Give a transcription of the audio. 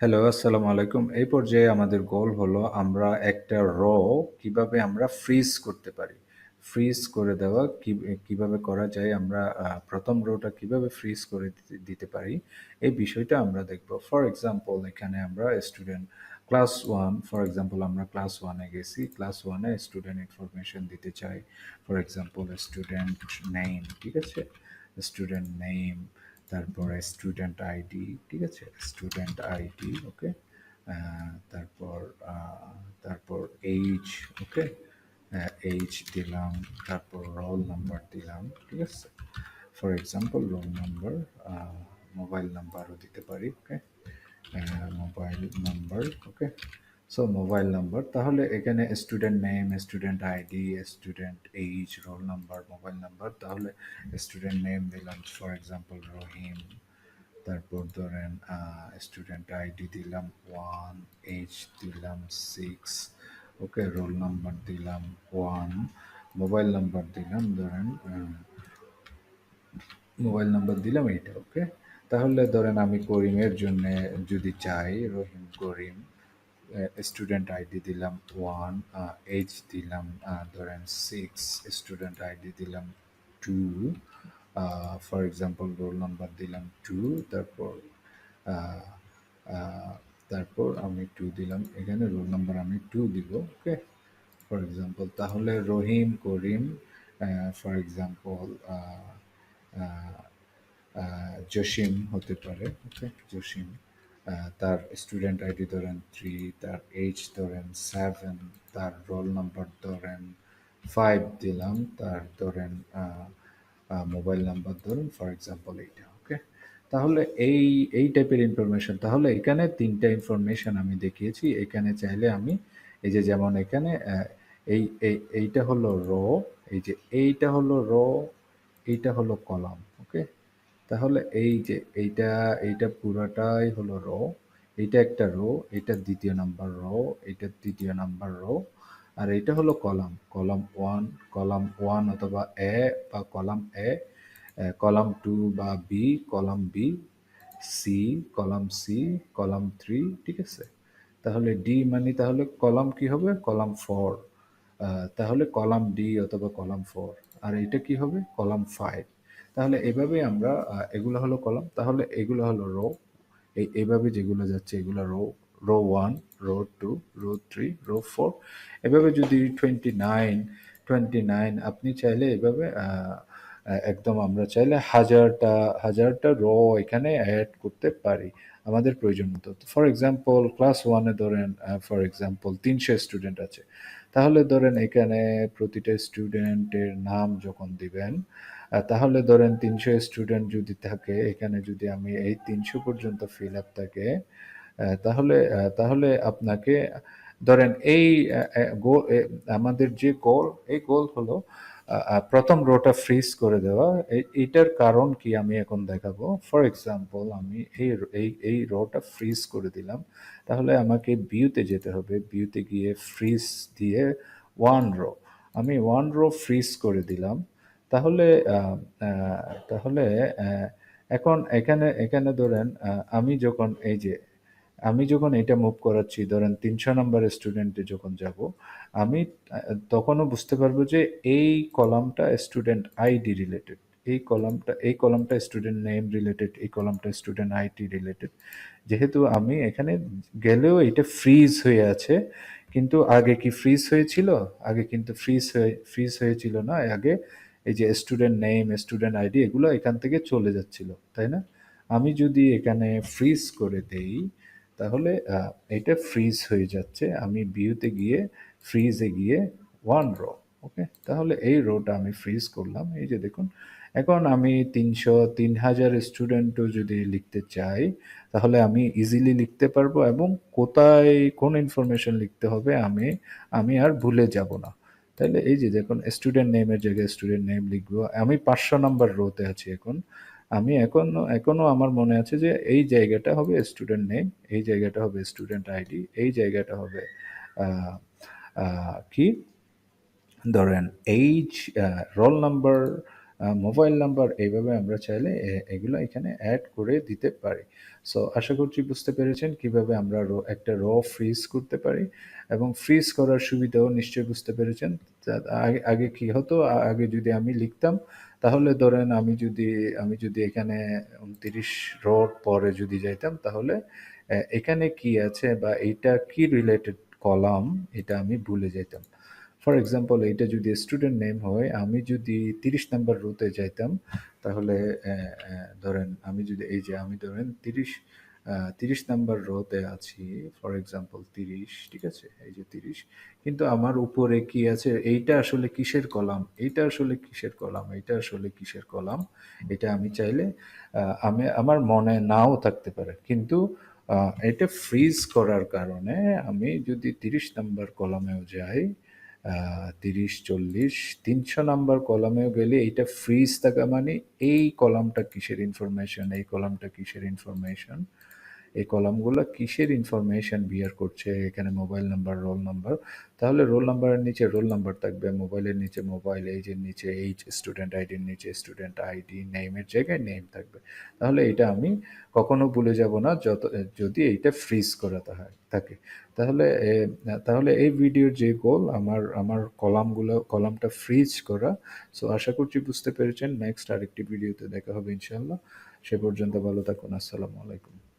Hello, আসসালামু আলাইকুম। এই পর্যায়ে আমাদের গোল হলো আমরা একটা র কীভাবে আমরা ফ্রিজ করতে পারি। ফ্রিজ করে দেওয়া কীভাবে করা যায় আমরা প্রথম ১ম রোটা কীভাবে ফ্রিজ করে দিতে পারি, এই বিষয়টা আমরা দেখব। ফর এক্সাম্পল এখানে আমরা student class one for example আমরা ক্লাস ওয়ানে গেছি। ক্লাস ওয়ানে স্টুডেন্ট ইনফরমেশন দিতে চাই। ফর এক্সাম্পল স্টুডেন্ট নেম, ঠিক আছে? স্টুডেন্ট নেম তারপরে স্টুডেন্ট আইডি, ঠিক আছে? Student ID, okay? তারপর তারপর এইজ, ওকে? আ এইজ দিলাম, তারপর রোল নাম্বার দিলাম, ঠিক আছে? For example roll number, mobile নাম্বারও দিতে পারি, ওকে? Mobile number, okay? So mobile number তাহলে এখানে student name, student ID, student age, roll number, mobile number তাহলে স্টুডেন্ট নেম দিলাম ফর এক্সাম্পল রহিম। তারপর ধরেন স্টুডেন্ট আইডি দিলাম ওয়ান এইজ দিলাম সিক্স ওকে রোল নাম্বার দিলাম ওয়ান মোবাইল নাম্বার দিলাম ধরেন মোবাইল নাম্বার দিলাম এইটা ওকে তাহলে ধরেন আমি করিমের জন্য যদি চাই রহিম করিম। স্টুডেন্ট আইডি দিলাম ওয়ান এইজ দিলাম ধরেন সিক্স স্টুডেন্ট আইডি দিলাম two for example roll number দিলাম টু তারপর তারপর আমি টু দিলাম, এখানে রোল নাম্বার আমি টু দিব ওকে ফর এক্সাম্পল তাহলে রহিম, করিম ফর এক্সাম্পল জসিম হতে পারে ওকে জসিম। তার স্টুডেন্ট আইডি ধরেন থ্রি তার এইজ ধরেন সেভেন তার রোল নাম্বার ধরেন ফাইভ দিলাম, তার ধরেন মোবাইল নাম্বার ধরুন ফর এক্সাম্পল এইটা ওকে তাহলে এই এই টাইপের ইনফরমেশন তাহলে এখানে তিনটা ইনফরমেশন আমি দেখিয়েছি, এখানে চাইলে আমি এই যে যেমন এখানে এই এইটা হলো র এই যে এইটা হলো র এইটা হলো কলাম ওকে তাহলে এই যে এইটা এইটা পুরাটাই হলো রো এইটা একটা রো এটা দ্বিতীয় নাম্বার রো এটা তৃতীয় নাম্বার রো আর এটা হলো column column one column one অথবা এ বা কলাম এ কলাম টু বা B column B C column C column three ঠিক আছে? তাহলে ডি মানে তাহলে কলাম কি হবে? কলাম ফোর তাহলে কলাম ডি অথবা কলাম ফোর আর এটা কি হবে? কলাম ফাইভ তাহলে এভাবে আমরা এগুলো হলো কলাম। তাহলে এগুলো হলো রো। এই এভাবে যেগুলো যাচ্ছে, এগুলো row row one, row two, row three, row four. এভাবে যদি টোয়েন্টি নাইন টোয়েন্টি নাইন আপনি চাইলে এভাবে একদম আমরা চাইলে হাজারটা হাজারটা রো এখানে অ্যাড করতে পারি আমাদের প্রয়োজন মতো। ফর এক্সাম্পল ক্লাস ওয়ানে ধরেন ফর এক্সাম্পল তিনশো স্টুডেন্ট আছে। তাহলে ধরেন এখানে প্রতিটা স্টুডেন্টের নাম যখন দিবেন তাহলে ধরেন তিনশো স্টুডেন্ট যদি থাকে, এখানে যদি আমি এই তিনশো পর্যন্ত ফিল আপ থাকে তাহলে তাহলে আপনাকে, ধরেন এই আমাদের যে গোল এই গোল হলো প্রথম রোটা ফ্রিজ করে দেওয়া। এইটার কারণ কি আমি এখন দেখাবো? ফর এক্সাম্পল আমি এই এই এই রোটা ফ্রিজ করে দিলাম। তাহলে আমাকে বিউতে যেতে হবে। বিউতে গিয়ে ফ্রিজ দিয়ে ওয়ান রো আমি ওয়ান রো ফ্রিজ করে দিলাম। তাহলে তাহলে এখন এখানে এখানে ধরেন আমি যখন এই যে, আমি যখন এটা মুভ করাচ্ছি, ধরেন তিনশো নম্বর স্টুডেন্টে যখন যাব, আমি তখনও বুঝতে পারব যে এই কলামটা স্টুডেন্ট আইডি রিলেটেড এই কলামটা এই কলামটা স্টুডেন্ট নেম রিলেটেড এই কলামটা স্টুডেন্ট আইডি রিলেটেড যেহেতু আমি এখানে গেলেও এটা ফ্রিজ হয়ে আছে, কিন্তু আগে কি ফ্রিজ হয়েছিল? আগে কিন্তু ফ্রিজ হয়ে ফ্রিজ হয়েছিল না, আগে এই যে স্টুডেন্ট নেম স্টুডেন্ট আইডি এগুলো এখান থেকে চলে যাচ্ছিল, তাই না? আমি যদি এখানে ফ্রিজ করে দেই, তাহলে এটা ফ্রিজ হয়ে যাচ্ছে। আমি ভিউতে গিয়ে ফ্রিজে গিয়ে ওয়ান রো ওকে তাহলে এই রোটা আমি ফ্রিজ করলাম। এই যে দেখুন, এখন আমি তিনশো তিন হাজার স্টুডেন্টও যদি লিখতে চাই, তাহলে আমি ইজিলি লিখতে পারব এবং কোথায়, কোন ইনফরমেশন লিখতে হবে আমি আমি আর ভুলে যাব না। তাহলে এই যে দেখুন স্টুডেন্ট নেমের জায়গায় স্টুডেন্ট নেম লিখব। আমি পাঁচশো নাম্বার রোতে আছি এখন। আমি এখন এখনও আমার মনে আছে যে এই জায়গাটা হবে স্টুডেন্ট নেম এই জায়গাটা হবে স্টুডেন্ট আইডি এই জায়গাটা হবে কি? ধরেন age roll number mobile number এইভাবে আমরা চাইলে এগুলো এখানে অ্যাড করে দিতে পারি। সো আশা করছি বুঝতে পেরেছেন কীভাবে আমরা একটা র ফ্রিজ করতে পারি। এবং ফ্রিজ করার সুবিধাও নিশ্চয়ই বুঝতে পেরেছেন। আগে আগে কি হতো? আগে যদি আমি লিখতাম, তাহলে ধরেন আমি যদি আমি যদি এখানে উনত্রিশ রোড পরে যদি যাইতাম, তাহলে এখানে কি আছে বা এইটা কি রিলেটেড কলাম এটা আমি ভুলে যেতাম ফর এক্সাম্পল এইটা যদি স্টুডেন্ট নেম হয়, আমি যদি তিরিশ নাম্বার রোতে যাইতাম, তাহলে ধরেন আমি যদি, এই যে আমি ধরেন তিরিশ তিরিশ নাম্বার রোতে আছি ফর এক্সাম্পল তিরিশ, ঠিক আছে? এই যে তিরিশ। কিন্তু আমার উপরে কি আছে? এইটা আসলে কিসের কলাম? এইটা আসলে কিসের কলাম? এইটা আসলে কিসের কলাম? এটা আমি চাইলে আমি, আমার মনে নাও থাকতে পারে। কিন্তু এটা ফ্রিজ করার কারণে আমি যদি তিরিশ নাম্বার কলামেও যাই তিরিশ, চল্লিশ, তিনশো নাম্বার কলামেও গেলে এইটা ফ্রিজ থাকা মানে এই কলামটা কিসের ইনফরমেশন এই কলামটা কিসের ইনফরমেশন এই কলামগুলো কিসের ইনফরমেশন বিয়ার করছে? এখানে মোবাইল নাম্বার রোল নাম্বার তাহলে রোল নাম্বারের নিচে রোল নাম্বার থাকবে। মোবাইলের নিচে মোবাইল এইজের নিচে এইচ স্টুডেন্ট আইডির নিচে স্টুডেন্ট আইডি নেমের জায়গায় নেম থাকবে। তাহলে এটা আমি কখনো ভুলে যাব না, যত, যদি এইটা ফ্রিজ করাতে হয়, থাকে। তাহলে তাহলে এই ভিডিওর যে গোল আমার আমার কলামগুলো, কলামটা ফ্রিজ করা। সো আশা করছি বুঝতে পেরেছেন। নেক্সট আরেকটি ভিডিওতে দেখা হবে ইনশাল্লাহ সে পর্যন্ত ভালো থাকুন। আসসালামু আলাইকুম।